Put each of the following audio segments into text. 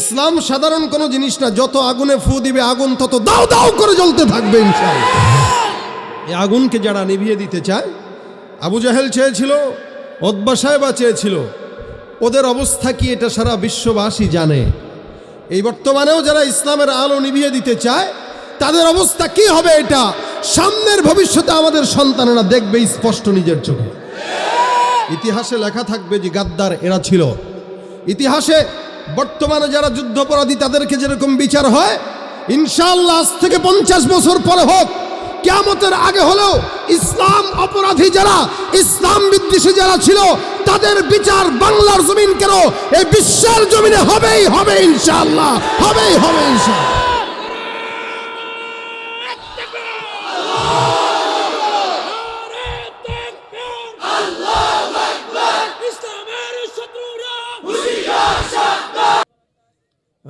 ইসলাম সাধারণ কোনো জিনিস না, যত আগুনে ফু দিবে আগুন, তত দাও দাও করে জ্বলতে থাকবে এই আগুনকে যারা নিভিয়ে দিতে চায়, আবু জাহেল চেয়েছিল অদ্বা সাহেবা চেয়েছিল, ওদের অবস্থা কি এটা সারা বিশ্ববাসী জানে। এই বর্তমানেও যারা ইসলামের আলো নিভিয়ে দিতে চায়, তাদের অবস্থা কি হবে এটা সামনের ভবিষ্যতে আমাদের সন্তানেরা দেখবে স্পষ্ট নিজের চোখে। ইতিহাসে লেখা থাকবে যে গাদ্দার এরা ছিল। ইতিহাসে বর্তমানে যারা যুদ্ধাপরাধী, তাদেরকে যেরকম বিচার হয় ইনশাল্লাহ আজ থেকে পঞ্চাশ বছর পরে হোক কেমতের আগে হলেও ইসলাম অপরাধী যারা, ইসলাম বিদ্বেষী যারা ছিল, তাদের বিচার বাংলার জমিন কেন? এই বিশ্বের জমিনে হবেই হবে ইনশাল্লাহ হবেই হবে ইনশাআল্লাহ।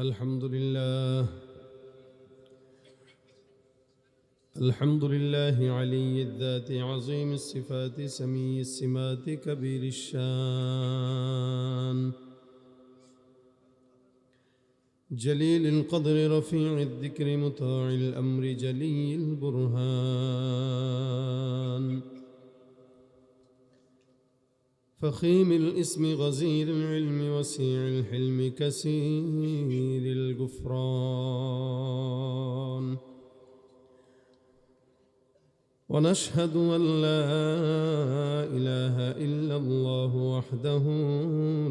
الحمد لله. الحمد لله علي الذات عظيم الصفات سمي السمات كبير الشان. جليل القدر رفيع الذكر مطاع الأمر جلي البرهان. فخيم الاسم غزير العلم وسيع الحلم كثير الغفران. ونشهد أن لا إله إلا الله وحده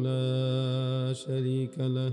لا شريك له.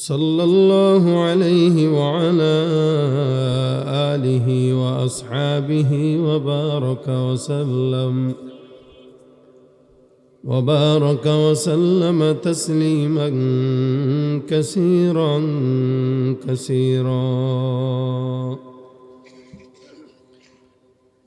صلى الله عليه وعلى آله وأصحابه وبارك وسلم. وبارك وسلم تسليما كثيرا كثيرا.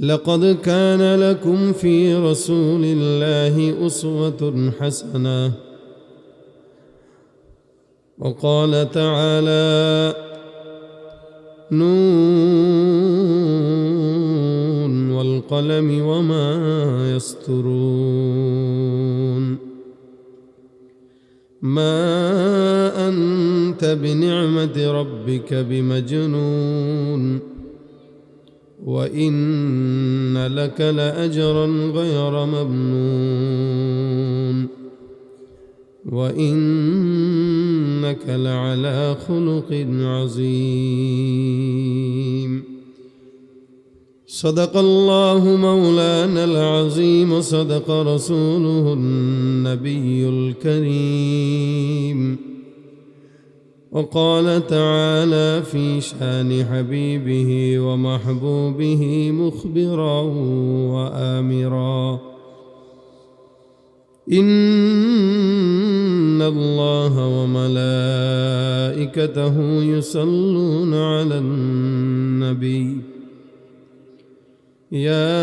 لقد كان لكم في رسول الله أسوة حسنة. وقال تعالى نون والقلم وما يسطرون ما أنت بنعمة ربك بمجنون وإن لك لأجرا غير ممنون وإنك لعلى خلق عظيم صدق الله مولانا العظيم صدق رسوله النبي الكريم وقال تعالى في شأن حبيبه ومحبوبه مخبرا وآمرا. إن الله وملائكته يصلون على النبي. يا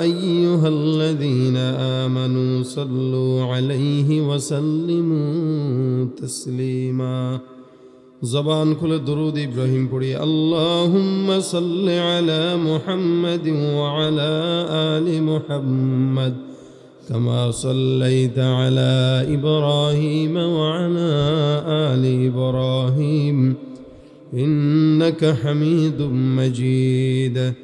أيها الذين آمنوا صلوا عليه وسلموا تسليما. زبان كل درود إبراهيم پڑی اللهم صل على محمد وعلى آل محمد. كما صليت على إبراهيم وعلى آل إبراهيم. إنك حميد مجيد.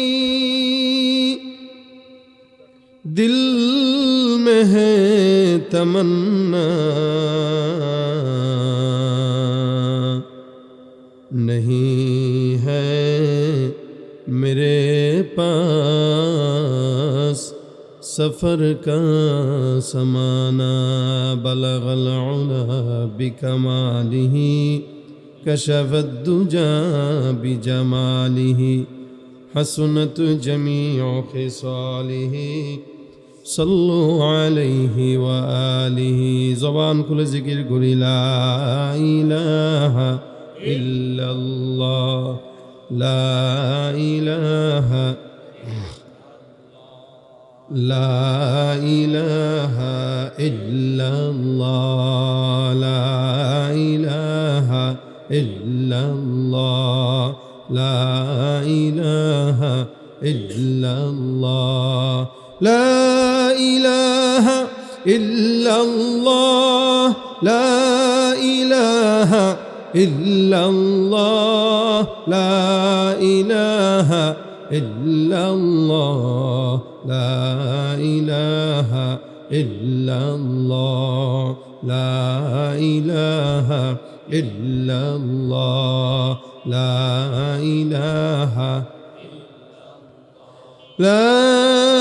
دل میں ہے تمنا۔ نہیں ہے میرے پاس سفر کا سمانا بلغ العلا بکمالہ، کشف الدجا بجمالہ۔ حسنت جميع خصاله صلوا عليه وآله. زبان كل ذكر قل لا إله إلا الله. لا إله لا إله إلا الله. لا إله إلا الله. لا إله إلا الله. لا إلا الله لا إله إلا الله لا إله إلا الله لا إله إلا الله لا إله إلا الله لا إله لا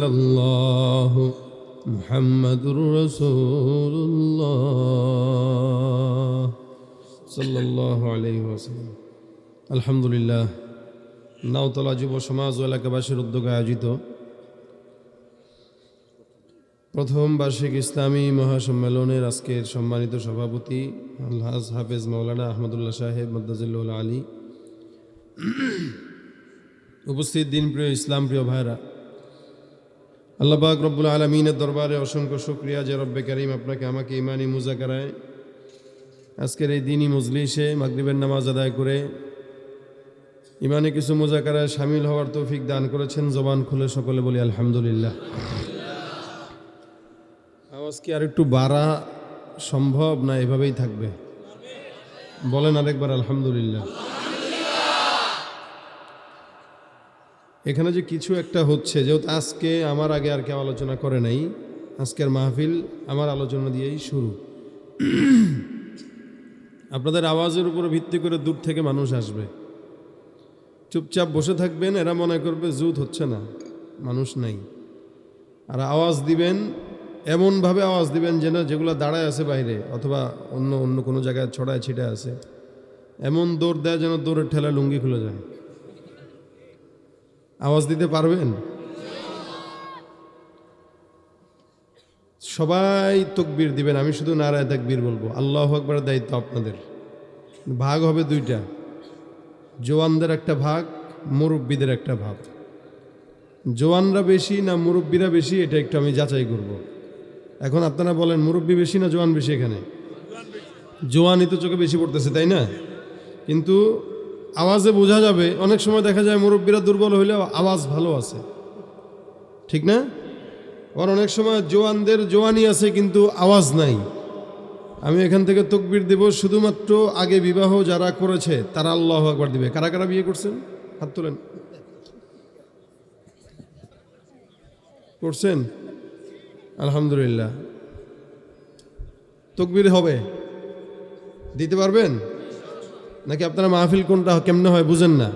ইল্লাল্লাহ মুহাম্মাদুর রাসূলুল্লাহ সাল্লাল্লাহু আলাইহি ওয়াসাল্লাম। আলহামদুলিল্লাহ, নাওতলা যুব সমাজ ও এলাকাবাসীর উদ্যোগে আয়োজিত প্রথম বার্ষিক ইসলামী মহাসম্মেলনের আজকের সম্মানিত সভাপতি আল্লাহ হাফেজ মৌলানা আহমদুল্লাহ সাহেব মদ্দাজুল্লাহ আলী। উপস্থিত দিনপ্রিয় ইসলাম প্রিয় ভাইরা আল্লাহবাক রব্বুল আলমিনের দরবারে অসংখ্য শুক্রিয়া, যে রব্বে করিম আপনাকে আমাকে ইমানি মুজাকারায় আজকের এই দিনই মজলিসে মাগরিবের নামাজ আদায় করে ইমানে কিছু মোজা মুজাকারায় সামিল হওয়ার তৌফিক দান করেছেন। জবান খুলে সকলে বলি আলহামদুলিল্লাহ। আওয়াজ কি আর একটু বাড়া সম্ভব না এভাবেই থাকবে? বলেন আরেকবার, আলহামদুলিল্লাহ। এখানে যে কিছু একটা হচ্ছে, যেহেতু আজকে আমার আগে আর কেউ আলোচনা করে নাই, আজকের মাহফিল আমার আলোচনা দিয়েই শুরু। আপনাদের আওয়াজের উপর ভিত্তি করে দূর থেকে মানুষ আসবে। চুপচাপ বসে থাকবেন, এরা মনে করবে জুত হচ্ছে না, মানুষ নাই। আর আওয়াজ দিবেন, এমনভাবে আওয়াজ দিবেন যেন যেগুলো দাঁড়ায় আছে বাইরে, অথবা অন্য অন্য কোনো জায়গায় ছড়ায় ছিটে আছে, এমন দৌড় দেয় যেন দৌড়ের ঠেলা লুঙ্গি খুলে যায়। আওয়াজ দিতে পারবেন? সবাই তকবীর দিবেন, আমি শুধু নারায় তাকবীর বলব। আল্লাহ আকবরের দায়িত্ব আপনাদের। ভাগ হবে দুইটা। জোয়ানদের একটা ভাগ, মুরব্বীদের একটা ভাগ। জোয়ানরা বেশি না মুরব্বীরা বেশি, এটা একটু আমি যাচাই করব। এখন আপনারা বলেন, মুরব্বী বেশি না জোয়ান বেশি এখানে? জোয়ানই তো চোখে বেশি পড়তেছে, তাই না? কিন্তু আওয়াজে বোঝা যাবে, অনেক সময় দেখা যায় মুরব্বীরা দুর্বল হইলেও আওয়াজ ভালো আছে। ঠিক না? আবার অনেক সময় জোয়ানদের জোয়ানি আছে কিন্তু আওয়াজ নাই। আমি এখান থেকে তকবির দেব শুধুমাত্র আগে বিবাহ যারা করেছে, তারা আল্লাহ একবার দিবে। কারা কারা বিয়ে করছেন? হাত তোলেন। করছেন? আলহামদুলিল্লাহ। তকবির হবে। দিতে পারবেন? নাকি আপনারা মাহফিল কোনটা কেমনে হয় বুঝেন না?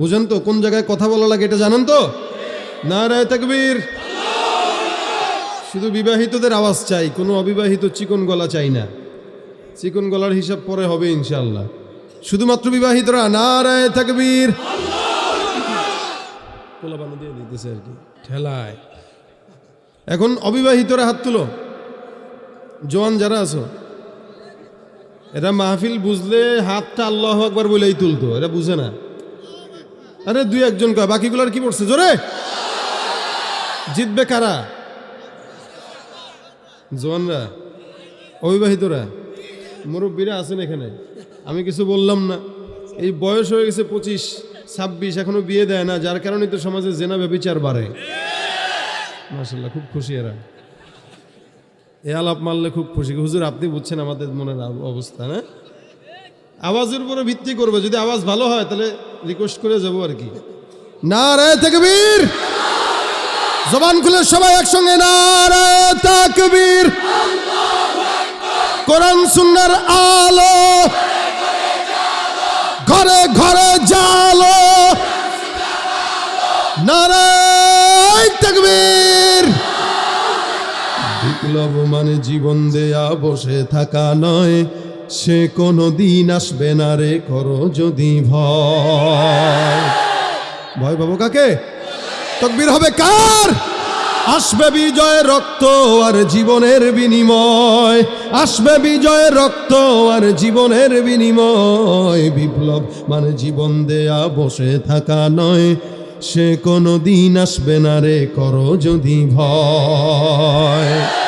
বুঝেন তো, কোন জায়গায় কথা বলা লাগে এটা জানেন তো? না রায় তাকবীর। শুধু বিবাহিতদের আওয়াজ চাই, কোনো অবিবাহিত চিকন গলা চাই না। চিকন গলার হিসাব পরে হবে ইনশাল্লাহ শুধুমাত্র বিবাহিতরা না রায় তাকবীর দিয়ে দিতেছে আর কি, ঠেলায়। এখন অবিবাহিতরা হাত তুলো। জোয়ান যারা আছো এরা মাহফিল বুঝলে হাতটা আল্লাহ একবার বলেই তুলতো, এটা বুঝে না। আরে দুই একজন কয়, বাকিগুলার কি পড়ছে? জোরে? জিতবে কারা? জোয়ানরা, অবিবাহিতরা, মুরব্বীরা আছেন এখানে। আমি কিছু বললাম না। এই বয়স হয়ে গেছে পঁচিশ, ছাব্বিশ, এখনও বিয়ে দেয় না, যার কারণে তো সমাজে জেনা ব্যবচার বাড়ে। মাসাল্লাহ খুব খুশি এরা। এ আলাপ মারলে খুব খুশি। হুজুর, আপনি বুঝছেন আমাদের মনের অবস্থা, না? আওয়াজের উপরে ভিত্তি করবে। যদি আওয়াজ ভালো হয়, তাহলে রিকোয়েস্ট করে যাব আর কি। না রে তকবীর! জবান খুলে সবাই একসঙ্গে না রে তকবীর! কোরআন, সুন্নার আলো ঘরে ঘরে জালো নারায় তকবীর! বিপ্লব মানে জীবন দেয়া বসে থাকা নয়, সে কোনো দিন আসবে না রে, করো যদি ভয়। ভয় কাকে? তকবীর হবে কার? আসবে বিজয় রক্ত আর জীবনের বিনিময়। আসবে বিজয় রক্ত আর জীবনের বিনিময়। বিপ্লব মানে জীবন দেয়া বসে থাকা নয়, সে কোনো দিন আসবে না রে, করো যদি ভয়।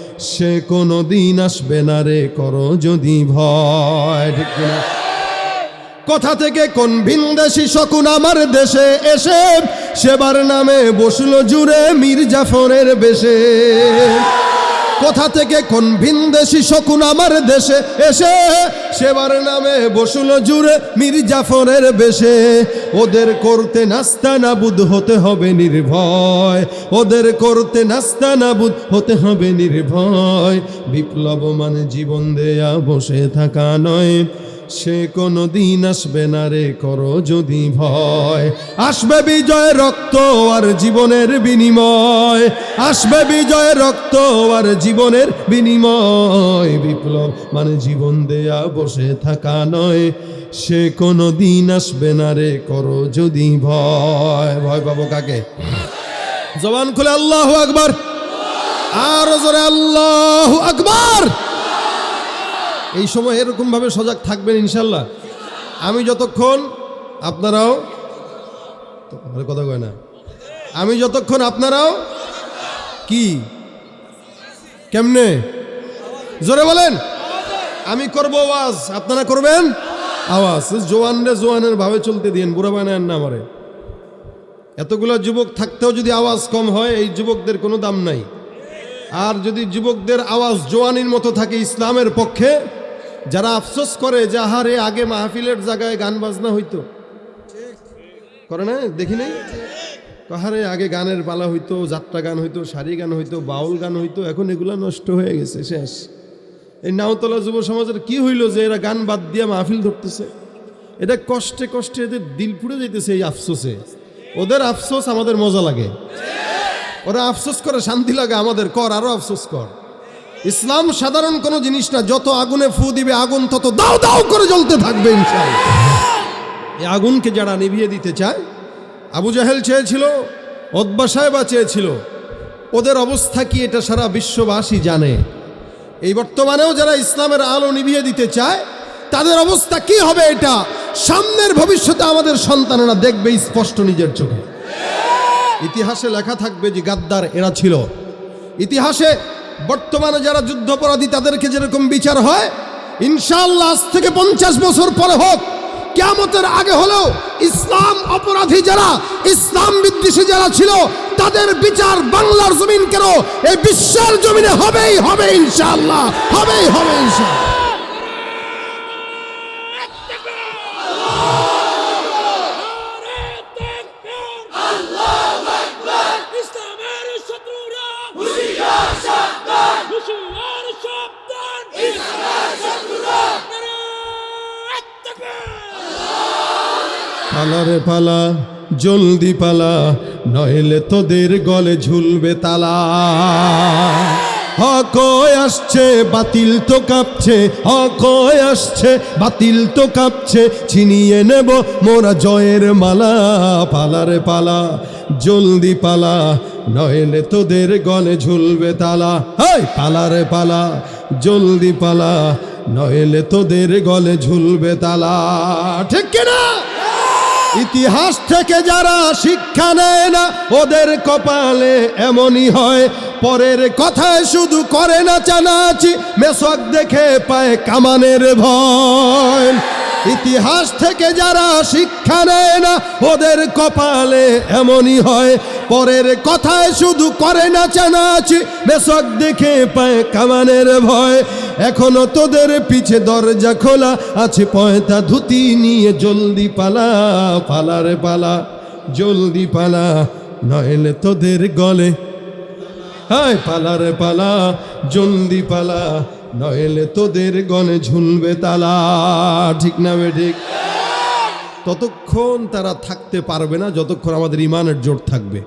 সে কোনো দিন আসবে না রে, করো যদি ভয়? কোথা থেকে কোন ভিনদেশি শকুন আমার দেশে এসে সেবার নামে বসল জুড়ে মীর জাফরের বেশে কোথা থেকে কোন ভিনদেশি শকুন আমার দেশে এসে? সেবার নামে বসুল জুড়ে মীর জাফরের বেশে। ওদের করতে নাস্তা নাবুদ হতে হবে নির্ভয়। ওদের করতে নাস্তা নাবুদ হতে হবে নির্ভয়। বিপ্লব মানে জীবন দেয়া বসে থাকা নয়। সে কোনো দিন আসবে না রে, করো যদি ভয়। আসবে বিজয় রক্ত আর জীবনের বিনিময়। আসবে বিজয় রক্ত আর জীবনের বিনিময়। বিপ্লব মানে জীবন দেয়া, বসে থাকা নয়। সে কোনো দিন আসবে না রে, করো যদি ভয়। ভয় পাবো কাকে? জবান খুলে আল্লাহ আকবার। আর জোরে আল্লাহ আকবার। এই সময় এরকমভাবে সজাগ থাকবেন ইনশাল্লাহ। আমি যতক্ষণ আপনারাও কথা কয় না। আমি যতক্ষণ আপনারাও, কি? কেমনে? জোরে বলেন। আমি করব আওয়াজ। আপনারা করবেন? আওয়াজ। জোয়ান রে জোয়ানের ভাবে চলতে দিন বুড়া বানায় না আমারে। এতগুলো যুবক থাকতেও যদি আওয়াজ কম হয়, এই যুবকদের কোনো দাম নাই। আর যদি যুবকদের আওয়াজ জোয়ানির মতো থাকে ইসলামের পক্ষে যারা আফসোস করে যে আহারে আগে মাহফিলের জায়গায় গান বাজনা হইতো। করে না দেখি নাই? কাহারে আগে গানের পালা হইতো, যাত্রা গান হইতো সারি গান হইতো, বাউল গান হইতো, এখন এগুলা নষ্ট হয়ে গেছে, শেষ। এই নাওতলা যুব সমাজের কি হইল যে এরা গান বাদ দিয়া মাহফিল ধরতেছে? এটা কষ্টে কষ্টে এদের দিল পুড়ে যাইতেছে এই আফসোসে। ওদের আফসোস আমাদের মজা লাগে। ওরা আফসোস করে শান্তি লাগে, আমাদের কর আরও আফসোস কর। ইসলাম সাধারণ কোনো জিনিস না। যত আগুনে ফু দিবে আগুন, তত দাও দাও করে জ্বলতে থাকবে ইনশাআল্লাহ। এই আগুনকে যারা নিভিয়ে দিতে চায়, আবু জাহেল চেয়েছিল অদ্বা সাহেবা চেয়েছিল, ওদের অবস্থা কি এটা সারা বিশ্ববাসী জানে। এই বর্তমানেও যারা ইসলামের আলো নিভিয়ে দিতে চায়, তাদের অবস্থা কি হবে এটা? সামনের ভবিষ্যতে আমাদের সন্তানেরা দেখবে স্পষ্ট নিজের চোখে। ইতিহাসে লেখা থাকবে যে গাদ্দার এরা ছিল। ইতিহাসে বর্তমানে যারা যুদ্ধপরাধী, তাদেরকে যেরকম বিচার হয় ইনশাল্লাহ আজ থেকে পঞ্চাশ বছর পরে হোক কেমতের আগে হলেও ইসলাম অপরাধী যারা, ইসলাম বিদ্বেষী যারা ছিল, তাদের বিচার বাংলার জমিন কেন? এই বিশ্বের জমিনে হবেই হবে ইনশাল্লাহ হবেই হবে ইনশাআল্লাহ। পালারে পালা, জলদি পালা, নইলে তোদের গলে ঝুলবে তালা। হকয় আসছে, বাতিল তো কাঁপছে হকয় আসছে, বাতিল তো কাঁপছে, ছিনিয়ে নেব মোরা জয়ের মালা। পালারে পালা, জলদি পালা, নইলে তোদের গলে ঝুলবে তালা। হাই পালারে পালা, জলদি পালা, নইলে তোদের গলে ঝুলবে তালা। ঠিক কিনা? ইতিহাস থেকে যারা শিক্ষা নেয় না, ওদের কপালে এমনই হয়। পরের কথায় শুধু করে না চানাচি মেসক দেখে পায় কামানের ভয়। ইতিহাস থেকে যারা শিক্ষা নেয় না, ওদের কপালে এমনই হয়। পরের কথায় শুধু করে না চানাচি মেসক দেখে পায় কামানের ভয়। এখনও তোদের পিছে দরজা খোলা, আছে পয়তা ধুতি নিয়ে জলদি পালা, পালারে পালা, জলদি পালা, নইলে তোদের গলে। হায়, পালারে পালা, জলদি পালা। নইলে তোদের গলে ঝুলবে তালা। ঠিক না বে ঠিক? ততক্ষণ তারা থাকতে পারবে না, যতক্ষণ আমাদের ইমানের জোর থাকবে।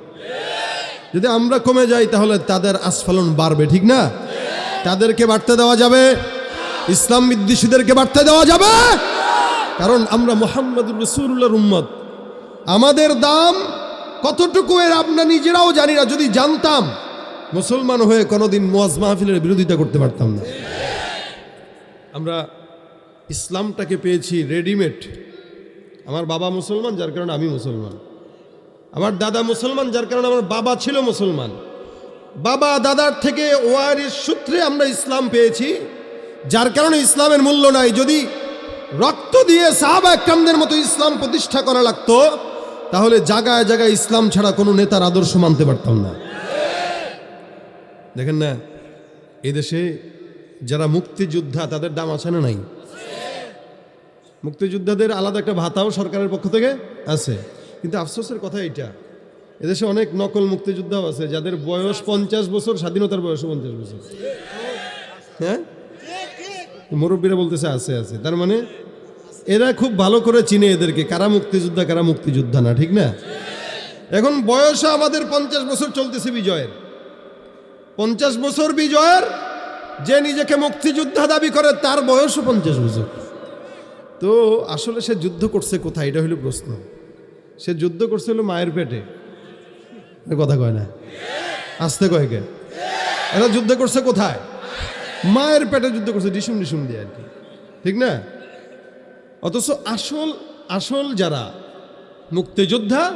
যদি আমরা কমে যাই, তাহলে তাদের আস্ফালন বাড়বে, ঠিক না? তাদেরকে বাড়তে দেওয়া যাবে? ইসলাম বিদ্বেষীদেরকে বাড়তে দেওয়া যাবে? কারণ আমরা মোহাম্মদুর রসুল্লাহর উম্মত। আমাদের দাম কতটুকু এর আমরা নিজেরাও জানি না। যদি জানতাম, মুসলমান হয়ে কোনোদিন মোয়াজ মাহফিলের বিরোধিতা করতে পারতাম না। আমরা ইসলামটাকে পেয়েছি রেডিমেড। আমার বাবা মুসলমান, যার কারণে আমি মুসলমান। আমার দাদা মুসলমান, যার কারণে আমার বাবা ছিল মুসলমান। বাবা দাদার থেকে ওয়ারির সূত্রে আমরা ইসলাম পেয়েছি, যার কারণে ইসলামের মূল্য নাই। যদি রক্ত দিয়ে সাহাবা একরামদের মতো ইসলাম প্রতিষ্ঠা করা লাগতো, তাহলে জায়গায় জায়গায় ইসলাম ছাড়া কোনো নেতার আদর্শ মানতে পারতাম না। দেখেন না এই দেশে যারা মুক্তিযোদ্ধা, তাদের দাম আছে না নাই? মুক্তিযোদ্ধাদের আলাদা একটা ভাতাও সরকারের পক্ষ থেকে আছে। কিন্তু আফসোসের কথা এটা এদেশে অনেক নকল মুক্তিযোদ্ধাও আছে, যাদের বয়স পঞ্চাশ বছর, স্বাধীনতার বয়স পঞ্চাশ বছর। হ্যাঁ? মুরব্বীরা বলতেছে, আছে আছে। তার মানে এরা খুব ভালো করে চিনে এদেরকে, কারা মুক্তিযোদ্ধা কারা মুক্তিযোদ্ধা না, ঠিক না? এখন বয়সও আমাদের পঞ্চাশ বছর চলতেছে বিজয়ের। পঞ্চাশ বছর বিজয়ের যে নিজেকে মুক্তিযোদ্ধা দাবি করে, তার বয়সও পঞ্চাশ বছর। তো আসলে সে যুদ্ধ করছে কোথায়, এটা হলো প্রশ্ন। সে যুদ্ধ করছে হলো মায়ের পেটে। কথা কয় না? আসতে কয় কে? এরা যুদ্ধ করছে কোথায়? মায়ের পেটে যুদ্ধ করছে, ডিসুম ডিসুম দিয়ে আর কি। ঠিক না? অথচ আসল আসল যারা মুক্তিযোদ্ধা,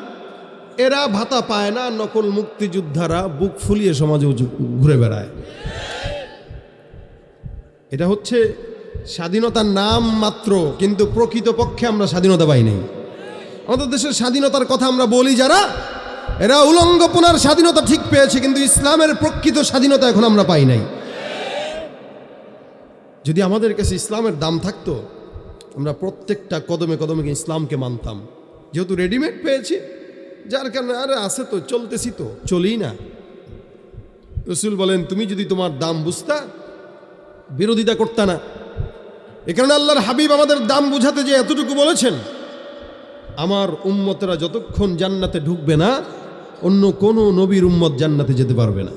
এরা ভাতা পায় না, নকল মুক্তিযোদ্ধারা বুক ফুলিয়ে সমাজে ঘুরে বেড়ায়। এটা হচ্ছে স্বাধীনতার নাম মাত্র, কিন্তু প্রকৃতপক্ষে আমরা স্বাধীনতা পাই নাই। আমাদের দেশের স্বাধীনতার কথা আমরা বলি যারা, এরা উলঙ্গপনার স্বাধীনতা ঠিক পেয়েছে, কিন্তু ইসলামের প্রকৃত স্বাধীনতা এখন আমরা পাই নাই। যদি আমাদের কাছে ইসলামের দাম থাকতো, আমরা প্রত্যেকটা কদমে কদমে ইসলামকে মানতাম। যেহেতু রেডিমেড পেয়েছি, যার কারণে আরে আছে তো, চলতেছি তো, চলি না। রসুল বলেন, তুমি যদি তোমার দাম বুঝতা বিরোধিতা করতা না। এ কারণে আল্লাহর হাবিব আমাদের দাম বুঝাতে যে এতটুকু বলেছেন, আমার উম্মতেরা যতক্ষণ জান্নাতে ঢুকবে না, অন্য কোনো নবীর উম্মত জান্নাতে যেতে পারবে না।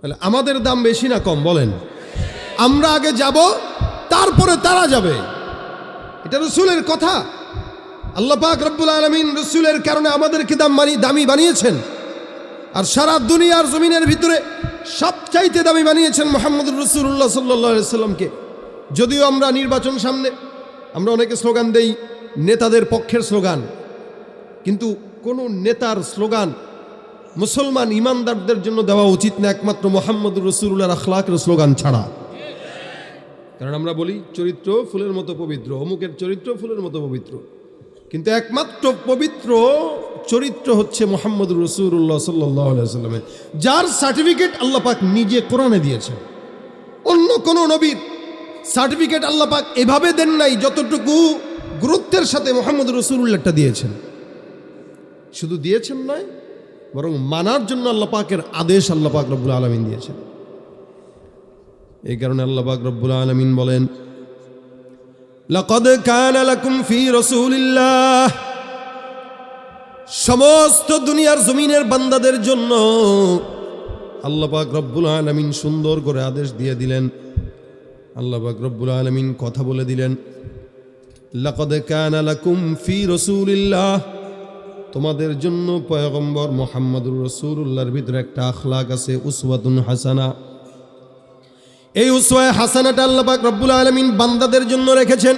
তাহলে আমাদের দাম বেশি না কম, বলেন? আমরা আগে যাব, তারপরে তারা যাবে। এটা রসুলের কথা। আল্লাহ পাক রব্বুল আলমিন রসুলের কারণে আমাদেরকে দাম মানি দামি বানিয়েছেন। আর সারা দুনিয়ার জমিনের ভিতরে সবচাইতে দাবি বানিয়েছেন মোহাম্মদ রসুল্লাহ সাল্লাহ সাল্লামকে যদিও আমরা নির্বাচন সামনে, আমরা অনেকে স্লোগান দেই, নেতাদের পক্ষের স্লোগান। কিন্তু কোনো নেতার স্লোগান মুসলমান ইমানদারদের জন্য দেওয়া উচিত না একমাত্র মোহাম্মদ রসুল্লাহর আখলাকের স্লোগান ছাড়া। কারণ আমরা বলি, চরিত্র ফুলের মতো পবিত্র, অমুকের চরিত্র ফুলের মতো পবিত্র। কিন্তু একমাত্র পবিত্র চরিত্র হচ্ছে মোহাম্মদ রসুল্লাহ সাল্লামের যার সার্টিফিকেট আল্লাহ পাক নিজে কোরআনে দিয়েছেন। অন্য কোনো নবীর সার্টিফিকেট আল্লাহ পাক এভাবে দেন নাই যতটুকু গুরুত্বের সাথে মোহাম্মদ রসুল্লাহটা দিয়েছেন। শুধু দিয়েছেন নয় বরং মানার জন্য আল্লাহ পাকের আদেশ আল্লাহ পাক রব্বুল আলমিন দিয়েছেন। এই কারণে আল্লাহ পাক রব্বুল আলমিন বলেন লকদ কানালাকুম ফি রসুলিল্লাহ। সমস্ত দুনিয়ার জমিনের বান্দাদের জন্য আল্লাপাক রব্বুল আলমিন সুন্দর করে আদেশ দিয়ে দিলেন। আল্লাপাক রব্বুল আলমিন কথা বলে দিলেন, লকদ কানালাকুম ফি রসুলিল্লাহ। তোমাদের জন্য পয়গম্বর মোহাম্মদুর রসুল্লাহর ভিতরে একটা আখলাক আছে, উসওয়াতুন হাসানা। এই উসওয়ায় হাসানাটা আল্লাহ পাক রব্বুল আলমিন বান্দাদের জন্য রেখেছেন।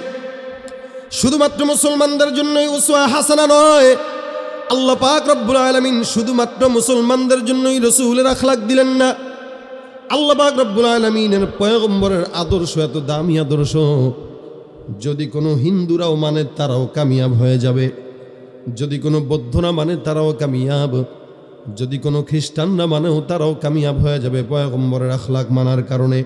শুধুমাত্র মুসলমানদের জন্যই উসওয়া হাসানা নয়, আল্লাহ পাক রব্বুল আলমিন শুধুমাত্র মুসলমানদের জন্যই রসুলের আখলাক দিলেন না। আল্লাহ পাক রব্বুল আলমিনের পয়গম্বরের আদর্শ এত দামি আদর্শ, যদি কোনো হিন্দুরাও মানে তারাও কামিয়াব হয়ে যাবে। যদি কোনো বৌদ্ধরা মানে তারাও কামিয়াব, যদি কোনো খ্রিস্টানরা মানেও তারাও কামিয়াব হয়ে যাবে পয়গম্বরের আখলাক মানার কারণে।